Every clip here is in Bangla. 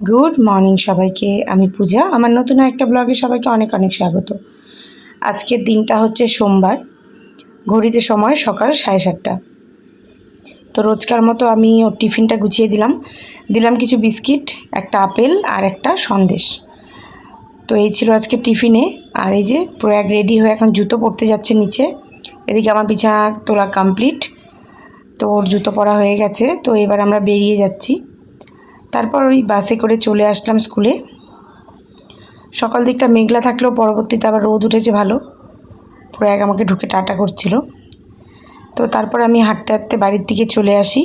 গুড মর্নিং সবাইকে, আমি পূজা। আমার নতুন একটা ব্লগে সবাইকে অনেক অনেক স্বাগত। আজকের দিনটা হচ্ছে সোমবার। ঘড়িতে সময় সকাল সাড়ে সাতটা। তো রোজকার মতো আমি ওর টিফিনটা গুছিয়ে দিলাম। দিলাম কিছু বিস্কিট, একটা আপেল আর একটা সন্দেশ। তো এই ছিল আজকে টিফিনে। আর এই যে প্রয়াগ রেডি হয়ে এখন জুতো পরতে যাচ্ছে নিচে। এদিকে আমার বিছানা তোলা কমপ্লিট তো ওর জুতো পরা হয়ে গেছে। তো এবার আমরা বেরিয়ে যাচ্ছি। তারপর ওই বাসে করে চলে আসলাম স্কুলে। সকাল দিকটা মেঘলা থাকলেও পরবর্তীতে আবার রোদ উঠেছে ভালো। পুরো এক আমাকে ঢুকে টাটা করছিল। তো তারপর আমি হাঁটতে হাঁটতে বাড়ির দিকে চলে আসি।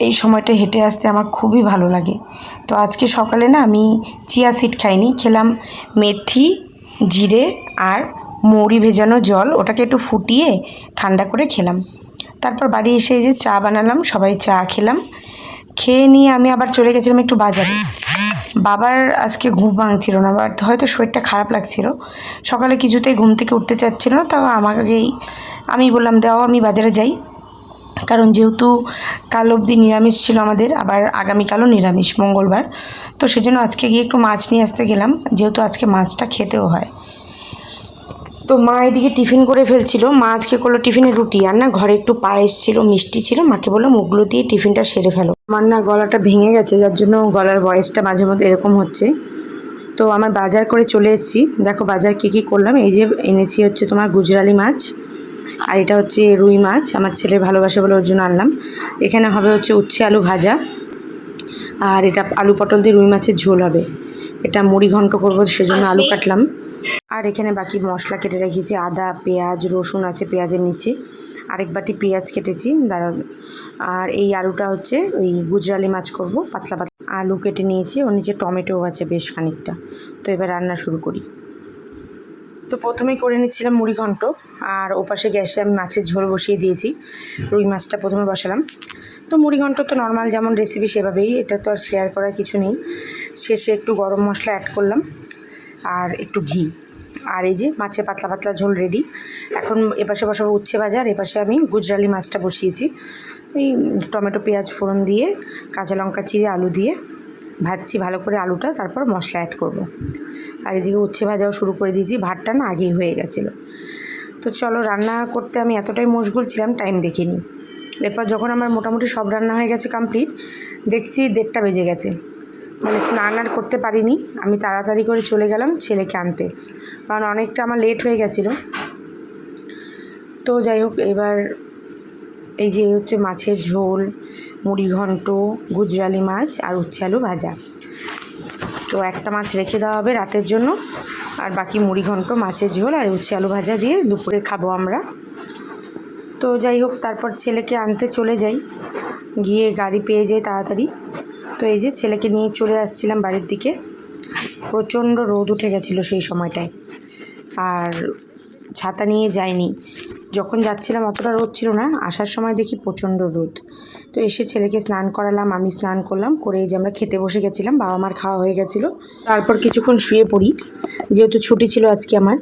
এই সময়টা হেঁটে আসতে আমার খুবই ভালো লাগে। তো আজকে সকালে না আমি চিয়া সিড খাইনি, খেলাম মেথি, জিরে আর মৌরি ভেজানো জল। ওটাকে একটু ফুটিয়ে ঠান্ডা করে খেলাম। তারপর বাড়ি এসে যে চা বানালাম, সবাই চা খেলাম। খেয়ে নিয়ে আমি আবার চলে গেছিলাম একটু বাজারে। বাবার আজকে ঘুম ভাঙছিল না, বাট হয়তো শরীরটা খারাপ লাগছিল। সকালে কিছুতেই ঘুম থেকে উঠতে চাচ্ছিল না, তাও আমাকেই আমি বললাম, দাও, আমি বাজারে যাই। কারণ যেহেতু কাল অবধি নিরামিষ ছিল আমাদের, আবার আগামীকালও নিরামিষ মঙ্গলবার। তো সেজন্য আজকে গিয়ে একটু মাছ নিয়ে আসতে গেলাম, যেহেতু আজকে মাছটা খেতেও হয়। তো মা এদিকে টিফিন করে ফেলছিল। মা আজকে করল টিফিনে রুটি। আর না ঘরে একটু পায়েস ছিল মিষ্টি ছিল। মাকে বললাম ওগুলো দিয়ে টিফিনটা সেরে ফেলো। আমার না গলাটা ভেঙে গেছে যার জন্য গলার ভয়েসটা মাঝে মধ্যে এরকম হচ্ছে। তো আমার বাজার করে চলে এসেছি। দেখো বাজার কী কী করলাম। এই যে এনেছি হচ্ছে তোমার গুজরালি মাছ আর এটা হচ্ছে রুই মাছ। আমার ছেলে ভালোবাসে বলে ওর জন্য আনলাম। এখানে হবে হচ্ছে উচ্ছে আলু ভাজা আর এটা আলু পটল দিয়ে রুই মাছের ঝোল হবে। এটা মুড়ি ঘন্ট করব সেজন্য আলু কাটলাম। আর এখানে বাকি মশলা কেটে রেখেছি, আদা, পেঁয়াজ, রসুন আছে পেঁয়াজের নিচে। আরেক বাটি পেঁয়াজ কেটেছি দাঁড়া আর এই আলুটা হচ্ছে ওই গুজরালি মাছ করব, পাতলা পাতলা। আলু কেটে নিয়েছি, ওর নিচে টমেটো আছে বেশ খানিকটা। তো এবার রান্না শুরু করি। তো প্রথমেই করে নিচ্ছিলাম মুড়ি ঘন্ট, আর ওপাশে গ্যাসে আমি মাছের ঝোল বসিয়ে দিয়েছি, রুই মাছটা প্রথমে বসালাম। তো মুড়ি ঘন্ট তো নর্মাল, যেমন রেসিপি সেভাবেই, এটা তো আর শেয়ার করার কিছু নেই। শেষে একটু গরম মশলা অ্যাড করলাম। আর একটু ঘি। আর এই যে মাছের পাতলা পাতলা ঝোল রেডি এখন এপাশে বসাবো উচ্ছে ভাজা, আর এপাশে আমি গুজরালি মাছটা বসিয়েছি। ওই টমেটো, পেঁয়াজ ফোড়ন দিয়ে, কাঁচা লঙ্কা চিড়ে, আলু দিয়ে ভাজছি ভালো করে আলুটা, তারপর মশলা অ্যাড করব। আর এদিকে উচ্ছে ভাজাও শুরু করে দিয়েছি, ভাতটা না আগেই হয়ে গেছিল। তো চলো রান্না করতে আমি এতটাই মশগুল ছিলাম টাইম দেখিনি। এরপর যখন আমার মোটামুটি সব রান্না হয়ে গেছে কমপ্লিট দেখছি দেড়টা বেজে গেছে। মানে স্নান আর করতে পারিনি। আমি তাড়াতাড়ি করে চলে গেলাম ছেলেকে আনতে। কারণ অনেকটা আমার লেট হয়ে গেছিল। তো যাই হোক, এবার এই যে হচ্ছে মাছের ঝোল, মুড়ি ঘন্ট, গুজরালি মাছ আর উচ্ছে আলু ভাজা। তো একটা মাছ রেখে দেওয়া হবে রাতের জন্য। আর বাকি মুড়ি ঘন্ট, মাছের ঝোল আর উচ্ছে আলু ভাজা দিয়ে দুপুরে খাব আমরা। তো যাই হোক, তারপর ছেলেকে আনতে চলে যাই। গিয়ে গাড়ি পেয়ে যাই তাড়াতাড়ি। তো এই যে ছেলেকে নিয়ে চলে আসছিলাম বাড়ির দিকে। প্রচণ্ড রোদ উঠে গেছিল সেই সময়টায়। আর ছাতা নিয়ে যাইনি। যখন যাচ্ছিলাম অতটা রোদ ছিল না, আসার সময় দেখি প্রচণ্ড রোদ। তো এসে ছেলেকে স্নান করালাম, আমি স্নান করলাম, করে যে আমরা খেতে বসে গেছিলাম বাবা মার খাওয়া হয়ে গেছিল। তারপর কিছুক্ষণ শুয়ে পড়ি, যেহেতু ছুটি ছিল আজকে আমার।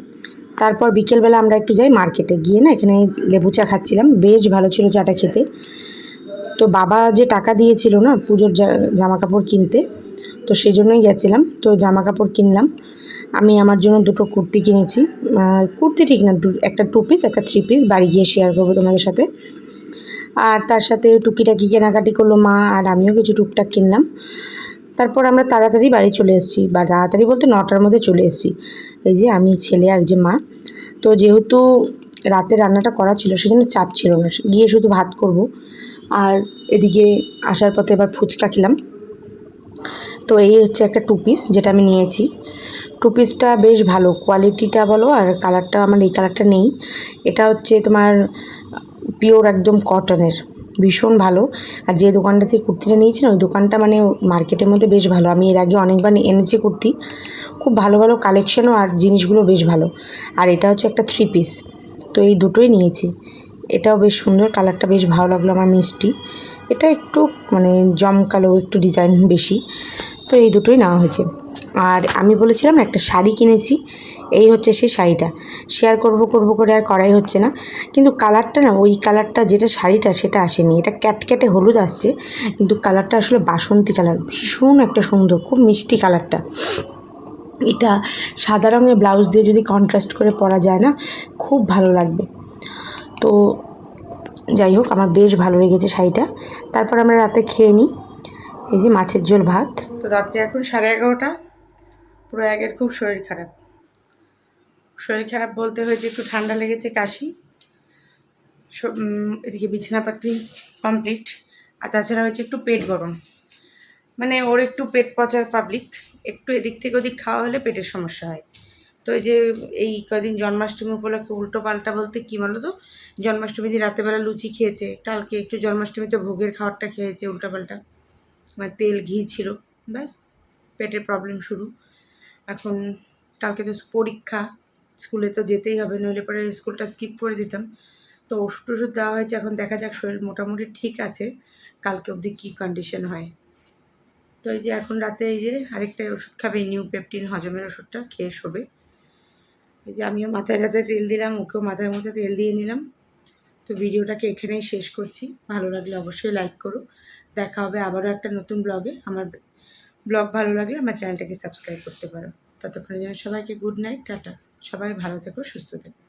তারপর বিকেলবেলা আমরা একটু যাই মার্কেটে। গিয়ে না এখানে লেবু চা খাচ্ছিলাম, বেশ ভালো ছিল চাটা খেতে। তো বাবা যে টাকা দিয়েছিল না পুজোর জামা কাপড় কিনতে, তো সেই জন্যই গেছিলাম। তো জামা কাপড় কিনলাম। আমি আমার জন্য দুটো কুর্তি কিনেছি। কুর্তি ঠিক না একটা টু পিস একটা থ্রি পিস বাড়ি গিয়ে শেয়ার করব তোমাদের সাথে। আর তার সাথে টুকিটাকি কেনাকাটি করল মা, আর আমিও কিছু টুকটাক কিনলাম। তারপর আমরা তাড়াতাড়ি বাড়ি চলে এসেছি। বা তাড়াতাড়ি বলতে নটার মধ্যে চলে এসেছি। এই যে আমি ছেলে আর যে মা। তো যেহেতু রাতে রান্নাটা করা ছিল, সেজন্য চাপ ছিল না। গিয়ে শুধু ভাত করব। আর এদিকে আসার পথে এবার ফুচকা খেলাম। তো এই হচ্ছে একটা টু পিস যেটা আমি নিয়েছি। টু পিসটা বেশ ভালো কোয়ালিটিটা বলো আর কালারটা আমার এই কালারটা নেই। এটা হচ্ছে তোমার পিওর একদম কটনের ভীষণ ভালো। আর যে দোকানটা থেকে কুর্তিটা নিয়েছি না ওই দোকানটা মানে মার্কেটের মধ্যে বেশ ভালো। আমি এর আগে অনেকবার এনেছি কুর্তি, খুব ভালো ভালো কালেকশনও আর জিনিসগুলো বেশ ভালো। আর এটা হচ্ছে একটা থ্রি পিস তো এই দুটোই নিয়েছি। এটাও বেশ সুন্দর, কালারটা বেশ ভালো লাগল আমার মিষ্টি। এটা একটু মানে জমকালো একটু ডিজাইন বেশি। তো এই দুটোই নেওয়া হয়েছে। আর আমি বলেছিলাম একটা শাড়ি কিনেছি, এই হচ্ছে সেই শাড়িটা। শেয়ার করব করব করে আর করাই হচ্ছে না। কিন্তু কালারটা না, ওই কালারটা যেটা শাড়িটা, সেটা আসেনি। এটা ক্যাটক্যাটে হলুদ আসছে, কিন্তু কালারটা আসলে বাসন্তী কালার। ভীষণ একটা সুন্দর, খুব মিষ্টি কালারটা। এটা সাদা রঙের ব্লাউজ দিয়ে যদি কন্ট্রাস্ট করে পরা যায় না, খুব ভালো লাগবে। তো যাই হোক, আমার বেশ ভালো লেগেছে শাড়িটা। তারপর আমরা রাতে খেয়ে নিই। এই যে মাছের ঝোল ভাত। তো রাত্রে এখন সাড়ে এগারোটা। পুরো আগের খুব শরীর খারাপ। শরীর খারাপ বলতে হয়েছে একটু ঠান্ডা লেগেছে কাশি। এদিকে বিছানাপাতি কমপ্লিট আর তাছাড়া হয়েছে একটু পেট গরম। মানে ওর একটু পেট পচার পাবলিক একটু এদিক থেকে ওদিক খাওয়া হলে পেটের সমস্যা হয়। তো এই যে এই কদিন জন্মাষ্টমী উপলক্ষে উল্টো পাল্টা বলতে কী বলো তো জন্মাষ্টমী দিন রাতেবেলা লুচি খেয়েছে, কালকে একটু জন্মাষ্টমীতে ভোগের খাবারটা খেয়েছে উল্টো পাল্টা। মানে তেল, ঘি ছিল, ব্যাস, পেটের প্রবলেম শুরু। এখন কালকে তো পরীক্ষা, স্কুলে তো যেতেই হবে, নইলে পরে স্কুলটা স্কিপ করে দিতাম। তো ওষুধ টষুধ দেওয়া হয়েছে, এখন দেখা যাক শরীর মোটামুটি ঠিক আছে, কালকে অবধি কী কন্ডিশন হয়। তো এই যে এখন রাতে এই যে আরেকটা ওষুধ খাবে নিউ পেপটিন হজমের ওষুধটা, খেয়ে শোবে। এই যে আমিও মাথায় রাতে তেল দিলাম, ওকেও মাথায় মধ্যে তেল দিয়ে নিলাম। তো ভিডিওটাকে এখানেই শেষ করছি। ভালো লাগলে অবশ্যই লাইক করো। দেখা হবে আবারও একটা নতুন ব্লগে। আমার ব্লগ ভালো লাগলে আমার চ্যানেলটাকে সাবস্ক্রাইব করতে পারো। ততক্ষণের জন্য সবাইকে গুড নাইট টাটা। সবাই ভালো থেকো, সুস্থ থেকো।